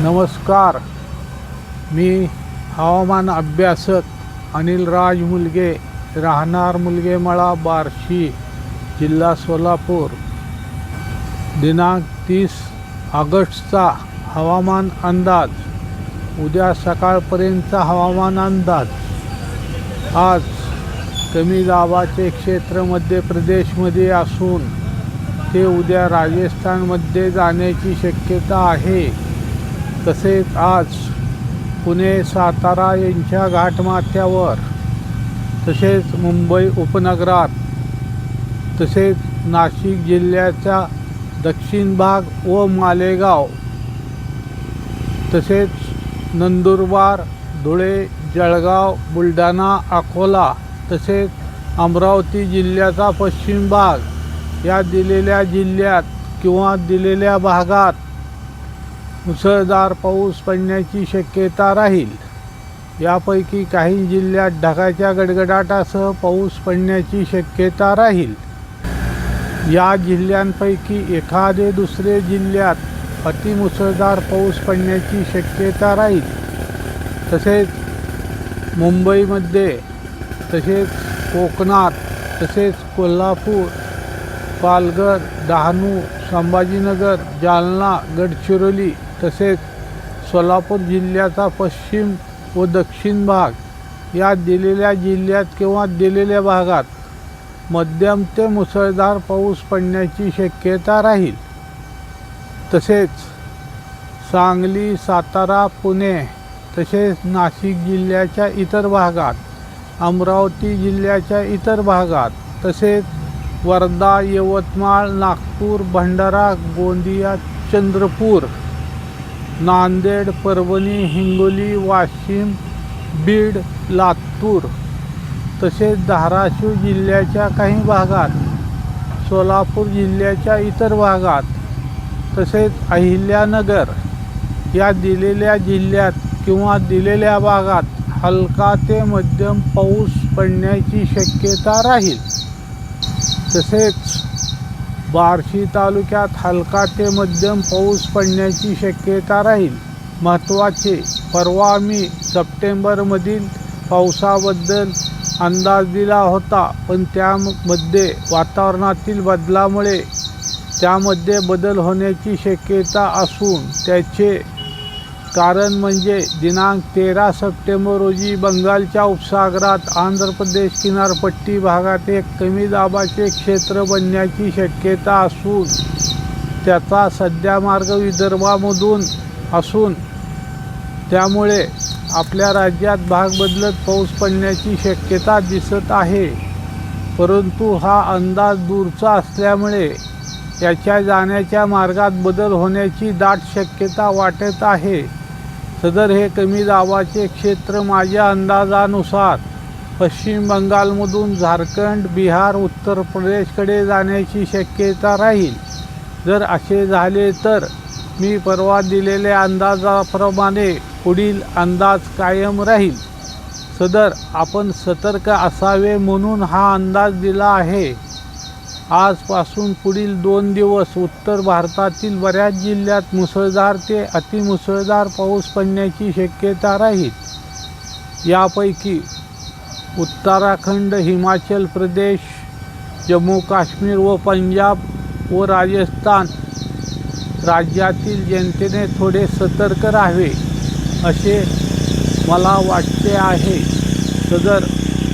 नमस्कार. मी हवामान अभ्यासक अनिल राज मुलगे. राहणार मुलगेमळा बार्शी जिल्हा सोलापूर. दिनांक तीस ऑगस्टचा हवामान अंदाज. उद्या सकाळपर्यंतचा हवामान अंदाज. आज कमी दाबाचे क्षेत्र मध्य प्रदेशमध्ये असून ते उद्या राजस्थानमध्ये जाण्याची शक्यता आहे. तसेच आज पुणे सातारा यांच्या घाटमाथ्यावर तसेच मुंबई उपनगरात तसेच नाशिक जिल्ह्याचा दक्षिण भाग व मालेगाव तसेच नंदुरबार धुळे जळगाव बुलढाणा अकोला तसेच अमरावती जिल्ह्याचा पश्चिम भाग या दिलेल्या जिल्ह्यात किंवा दिलेल्या भागात मुसळधार पाऊस पडण्याची शक्यता राहील. यापैकी काही जिल्ह्यात ढगाच्या गडगडाटासह पाऊस पडण्याची शक्यता राहील. या जिल्ह्यांपैकी एखादे दुसरे जिल्ह्यात अतिमुसळधार पाऊस पडण्याची शक्यता राहील. तसेच मुंबईमध्ये तसेच कोकणात तसेच कोल्हापूर पालघर डहाणू संभाजीनगर जालना गडचिरोली तसेच सोलापूर जिल्ह्याचा पश्चिम व दक्षिण भाग या दिलेल्या जिल्ह्यात किंवा दिलेल्या भागात मध्यम ते मुसळधार पाऊस पडण्याची शक्यता राहील. तसेच सांगली सातारा पुणे तसेच नाशिक जिल्ह्याच्या इतर भागात अमरावती जिल्ह्याच्या इतर भागात तसेच वर्धा यवतमाळ नागपूर भंडारा गोंदिया चंद्रपूर नांदेड परभणी हिंगोली वाशिम बीड लातूर तसेच धाराशिव जिल्ह्याच्या काही भागात सोलापूर जिल्ह्याच्या इतर भागात तसेच अहिल्यानगर या दिलेल्या जिल्ह्यात किंवा दिलेल्या भागात हलका ते मध्यम पाऊस पडण्याची शक्यता राहील. तसेच बार्शी तालुक्यात हलका ते मध्यम पाऊस पडण्याची शक्यता राहील. महत्त्वाचे परवा मी सप्टेंबरमधील पावसाबद्दल अंदाज दिला होता पण त्यामध्ये वातावरणातील बदलामुळे त्यामध्ये बदल होण्याची शक्यता असून त्याचे कारण म्हणजे दिनांक तेरा सप्टेंबर रोजी बंगालच्या उपसागरात आंध्र प्रदेश किनारपट्टी भागात एक कमी दाबाचे क्षेत्र बनण्याची शक्यता असून त्याचा सध्या मार्ग विदर्भामधून असून त्यामुळे आपल्या राज्यात भाग बदलत पाऊस पडण्याची शक्यता दिसत आहे. परंतु हा अंदाज दूरचा असल्यामुळे याच्या जाण्याच्या मार्गात बदल होण्याची दाट शक्यता वाटत आहे. सदर हे कमी दाबाचे क्षेत्र माझ्या अंदाजानुसार पश्चिम बंगालमधून झारखंड बिहार उत्तर प्रदेशकडे जाण्याची शक्यता राहील. जर असे झाले तर मी परवा दिलेल्या अंदाजाप्रमाणे पुढील अंदाज कायम राहील. सदर आपण सतर्क असावे म्हणून हा अंदाज दिला आहे. आजपासून पुढील दोन दिवस उत्तर भारतातील बऱ्याच जिल्ह्यात मुसळधार ते अतिमुसळधार पाऊस पडण्याची शक्यता राहील. यापैकी उत्तराखंड हिमाचल प्रदेश जम्मू काश्मीर व पंजाब व राजस्थान राज्यातील जनतेने थोडे सतर्क राहावे असे मला वाटते आहे. सदर